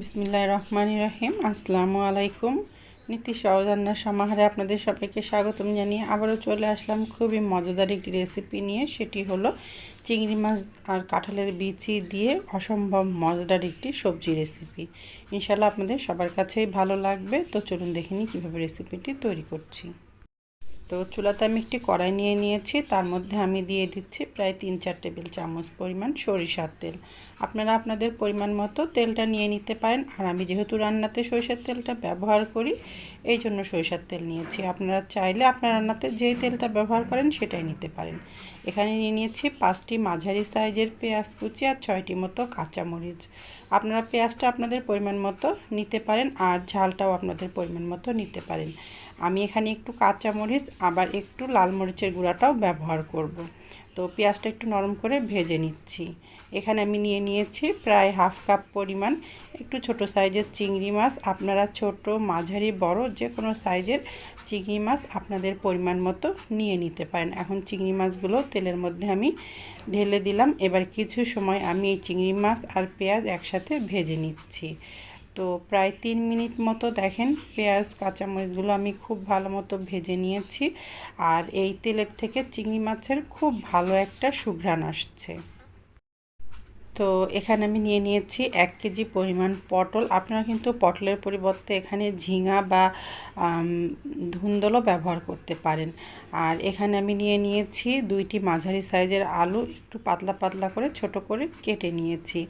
বিসমিল্লাহ রহমান রহিম আসসালামু আলাইকুম। নীতি সহজান্নার সমাহারে আপনাদের সবাইকে স্বাগতম জানিয়ে আবারও চলে আসলাম খুবই মজাদার একটি রেসিপি নিয়ে। সেটি হলো চিংড়ি মাছ আর কাঁঠালের বিচি দিয়ে অসম্ভব মজাদার একটি সবজি রেসিপি ইনশাল্লাহ আপনাদের সবার কাছেই ভালো লাগবে। তো চলুন দেখে নিই কীভাবে রেসিপিটি তৈরি করছি। তো চুলাতে আমি একটি কড়াই নিয়ে নিয়েছি। তার মধ্যে আমি দিয়ে দিচ্ছি প্রায় তিন চার টেবিল চামচ পরিমাণ সরিষার তেল। আপনারা আপনাদের পরিমাণ মতো তেলটা নিয়ে নিতে পারেন। আর আমি যেহেতু রান্নাতে সরিষার তেলটা ব্যবহার করি, এই জন্য সরিষার তেল নিয়েছি। আপনারা চাইলে আপনার রান্নাতে যেই তেলটা ব্যবহার করেন সেটাই নিতে পারেন। এখানে নিয়ে নিয়েছি পাঁচটি মাঝারি সাইজের পেঁয়াজ কুচি আর ছয়টি মতো কাঁচামরিচ। আপনারা পেঁয়াজটা আপনাদের পরিমাণ মতো নিতে পারেন আর ঝালটাও আপনাদের পরিমাণ মতো নিতে পারেন আমি এখানে একটু কাঁচামরিচ আবার একটু লাল মরিচের গুঁড়াটাও ব্যবহার করব। তো পেঁয়াজটা একটু নরম করে ভেজে নিচ্ছি এখানে আমি নিয়ে নিয়েছি প্রায় হাফ কাপ পরিমাণ। একটু ছোট সাইজের চিংড়ি মাছ। আপনারা ছোট, মাঝারি, বড় যে কোনো সাইজের চিংড়ি মাছ আপনাদের পরিমাণ মতো নিয়ে নিতে পারেন। এখন চিংড়ি মাছগুলো তেলের মধ্যে আমি ঢেলে দিলাম। এবার কিছু সময় আমি এই চিংড়ি মাছ আর পেঁয়াজ একসাথে ভেজে নিচ্ছি। তো প্রায় তিন মিনিট মতো দেখেন পেঁয়াজ, কাঁচামরিচগুলো আমি খুব ভালো মতো ভেজে নিয়েছি। আর এই তেলের থেকে চিংড়ি মাছের খুব ভালো একটা সুঘ্রাণ আসছে। তো এখানে আমি নিয়ে নিয়েছি এক কেজি পরিমাণ পটল। আপনারা কিন্তু পটলের পরিবর্তে এখানে ঝিঙা বা ধুন্দলও ব্যবহার করতে পারেন। আর এখানে আমি নিয়ে নিয়েছি দুইটি মাঝারি সাইজের আলু। একটু পাতলা পাতলা করে, ছোট করে কেটে নিয়েছি।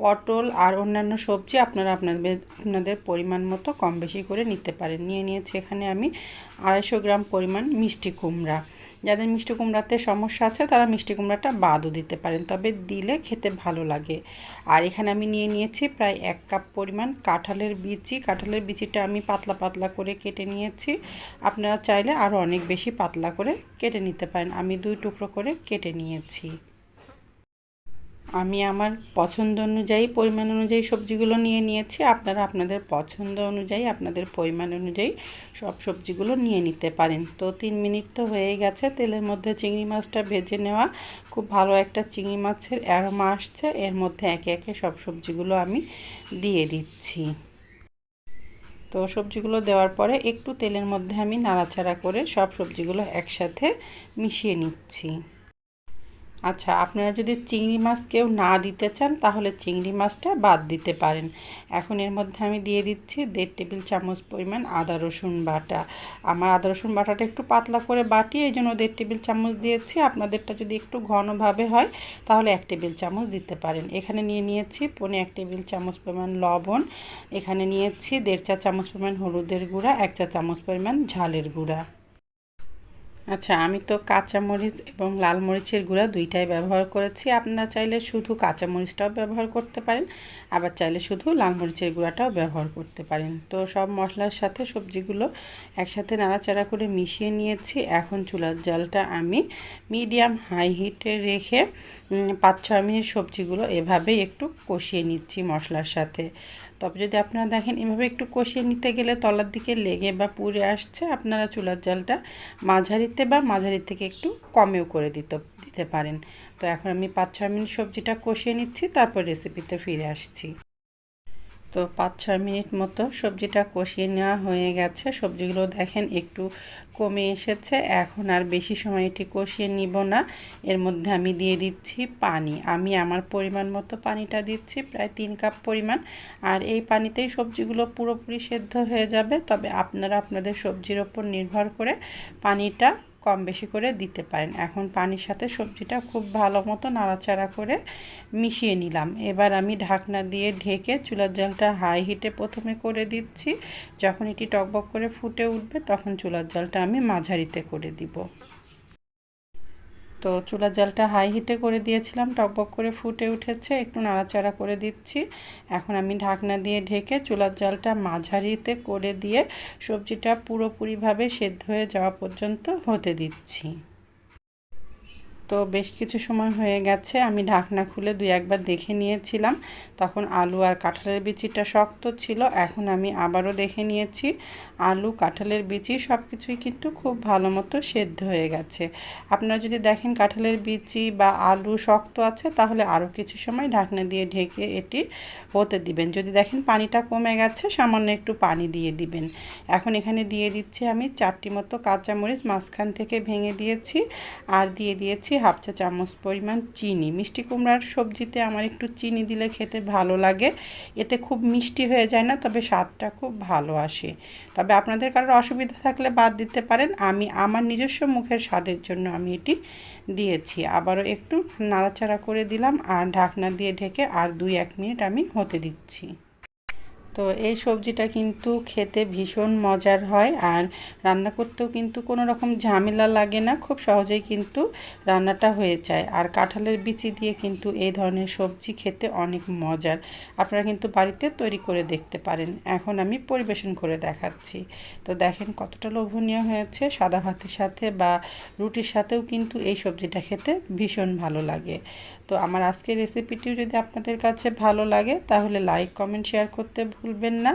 পটল আর অন্যান্য সবজি আপনারা আপনাদের আপনাদের পরিমাণ মতো কম বেশি করে নিতে পারেন। নিয়ে নিয়েছি এখানে আমি আড়াইশো গ্রাম পরিমাণ মিষ্টি কুমড়া। যাদের মিষ্টি কুমড়াতে সমস্যা আছে, তারা মিষ্টি কুমড়াটা বাদও দিতে পারেন, তবে দিলে খেতে ভালো লাগে। আর এখানে আমি নিয়ে নিয়েছি প্রায় এক কাপ পরিমাণ কাঁঠালের বিচি। কাঁঠালের বিচিটা আমি পাতলা পাতলা করে কেটে নিয়েছি। আপনারা চাইলে আরও অনেক বেশি পাতলা করে কেটে নিতে পারেন। আমি দুই টুকরো করে কেটে নিয়েছি। আমি আমার পছন্দ অনুযায়ী, পরিমাণ অনুযায়ী সবজিগুলো নিয়ে নিয়েছি। আপনারা আপনাদের পছন্দ অনুযায়ী, আপনাদের পরিমাণ অনুযায়ী সব সবজিগুলো নিয়ে নিতে পারেন। তো তিন মিনিট তো হয়ে গেছে, তেলের মধ্যে চিংড়ি মাছটা ভেজে নেওয়া। খুব ভালো একটা চিংড়ি মাছের অ্যারোমা আসছে, এর মধ্যে একে একে সব সবজিগুলো আমি দিয়ে দিচ্ছি। তো সবজিগুলো দেওয়ার পরে একটু তেলের মধ্যে আমি নাড়াচাড়া করে সব সবজিগুলো একসাথে মিশিয়ে নিচ্ছি। আচ্ছা আপনারা যদি চিংড়ি মাছ কেউ না দিতে চান, তাহলে চিংড়ি মাছটা বাদ দিতে পারেন। এখন এর মধ্যে আমি দিয়ে দিচ্ছি দেড় টেবিল চামচ পরিমাণ আদা রসুন বাটা। আমার আদা রসুন বাটাটা একটু পাতলা করে বাটি, এই জন্য দেড় টেবিল চামচ দিয়েছি। আপনাদেরটা যদি একটু ঘনভাবে হয়, তাহলে এক টেবিল চামচ দিতে পারেন। এখানে নিয়ে নিয়েছি পনে এক টেবিল চামচ পরিমাণ লবণ। এখানে নিয়েছি দেড় চা চামচ পরিমাণ হলুদের গুঁড়া, এক চা চামচ পরিমাণ ঝালের গুঁড়া। আচ্ছা আমি তো কাঁচামরিচ এবং লাল মরিচের গুঁড়া দুইটাই ব্যবহার করেছি। আপনারা চাইলে শুধু কাঁচামরিচটাও ব্যবহার করতে পারেন, আবার চাইলে শুধু লাল মরিচের গুঁড়াটাও ব্যবহার করতে পারেন। তো সব মশলার সাথে সবজিগুলো একসাথে নাড়াচাড়া করে মিশিয়ে নিয়েছি। এখন চুলার জালটা আমি মিডিয়াম হাই হিটে রেখে পাঁচ ছয় মিনিট সবজিগুলো এভাবেই একটু কষিয়ে নিচ্ছি মশলার সাথে। তবে যদি আপনারা দেখেন এভাবে একটু কষিয়ে নিতে গেলে তলার দিকে লেগে বা পুড়ে আসছে, আপনারা চুলার জালটা মাঝারিতে বা মাঝারির থেকে একটু কমেও করে দিতে দিতে পারেন। তো এখন আমি পাঁচ ছ মিনিট সবজিটা কষিয়ে নিচ্ছি, তারপর রেসিপিতে ফিরে আসছি। তো পাঁচ ছয় মিনিট মতো সবজিটা কষিয়ে নেওয়া হয়ে গেছে। সবজিগুলো দেখেন একটু কমে এসেছে। এখন আর বেশি সময় এটি কষিয়ে নিব না। এর মধ্যে আমি দিয়ে দিচ্ছি পানি। আমি আমার পরিমাণ মতো পানিটা দিচ্ছি, প্রায় তিন কাপ পরিমাণ। আর এই পানিতেই সবজিগুলো পুরোপুরি সেদ্ধ হয়ে যাবে। তবে আপনারা আপনাদের সবজির ওপর নির্ভর করে পানিটা কম বেশি করে দিতে পারেন। এখন পানির সাথে সবজিটা খুব ভালো মতো নাড়াচাড়া করে মিশিয়ে নিলাম। এবার আমি ঢাকনা দিয়ে ঢেকে চুলার জলটা হাই হিটে প্রথমে করে দিচ্ছি। যখন এটি টকবক করে ফুটে উঠবে তখন চুলার জলটা আমি মাঝারিতে করে দিব। তো চুলার জালটা হাই হিটে করে দিয়েছিলাম টকবক করে ফুটে উঠেছে, একটু নাড়াচাড়া করে দিচ্ছি। এখন আমি ঢাকনা দিয়ে ঢেকে চুলার জালটা মাঝারিতে করে দিয়ে সবজিটা পুরোপুরিভাবে সেদ্ধ হয়ে যাওয়া পর্যন্ত হতে দিচ্ছি। তো বেশ কিছু সময় হয়ে গেছে, আমি ঢাকনা খুলে দুই একবার দেখে নিয়েছিলাম। তখন আলু আর কাঁঠালের বিচিটা শক্ত ছিল, এখন আমি আবারও দেখে নিয়েছি। আলু, কাঁঠালের বিচি সব কিছুই কিন্তু খুব ভালো মতো সেদ্ধ হয়ে গেছে। আপনারা যদি দেখেন কাঁঠালের বিচি বা আলু শক্ত আছে, তাহলে আরও কিছু সময় ঢাকনা দিয়ে ঢেকে এটি হতে দিবেন। যদি দেখেন পানিটা কমে গেছে, সামান্য একটু পানি দিয়ে দিবেন। এখন এখানে দিয়ে দিচ্ছি আমি চারটি মতো কাঁচামরিচ, মাঝখান থেকে ভেঙে দিয়েছি। আর দিয়ে দিয়েছি হাফ চা চামচ পরিমাণ চিনি। মিষ্টি কুমড়ার সবজিতে আমার একটু চিনি দিলে খেতে ভালো লাগে। এতে খুব মিষ্টি হয়ে যায় না, তবে স্বাদটা খুব ভালো আসে। তবে আপনাদের কারোর অসুবিধা থাকলে বাদ দিতে পারেন। আমি আমার নিজস্ব মুখের স্বাদের জন্য আমি এটি দিয়েছি। আবারও একটু নাড়াচাড়া করে দিলাম আর ঢাকনা দিয়ে ঢেকে আর দুই এক মিনিট আমি হতে দিচ্ছি। তো এই সবজিটা কিন্তু খেতে ভীষণ মজার হয় আর রান্না করতেও কিন্তু কোনো রকম ঝামেলা লাগে না, খুব সহজেই কিন্তু রান্নাটা হয়ে যায়। আর কাঁঠালের বিচি দিয়ে কিন্তু এই ধরনের সবজি খেতে অনেক মজার। আপনারা কিন্তু বাড়িতে তৈরি করে দেখতে পারেন। এখন আমি পরিবেশন করে দেখাচ্ছি। তো দেখেন কতটা লোভনীয় হয়েছে। সাদা ভাতের সাথে বা রুটির সাথেও কিন্তু এই সবজিটা খেতে ভীষণ ভালো লাগে। তো আমার আজকের রেসিপিটিও যদি আপনাদের কাছে ভালো লাগে, তাহলে লাইক কমেন্ট শেয়ার করতে ভুলবেন না।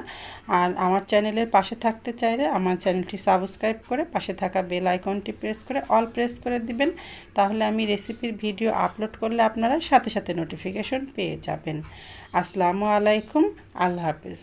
আর আমার চ্যানেলের পাশে থাকতে চাইলে আমার চ্যানেলটি সাবস্ক্রাইব করে পাশে থাকা বেল আইকনটি প্রেস করে অল প্রেস করে দিবেন। তাহলে আমি রেসিপির ভিডিও আপলোড করলে আপনারা সাথে সাথে নোটিফিকেশন পেয়ে যাবেন। আসসালামু আলাইকুম, আল্লাহ হাফিজ।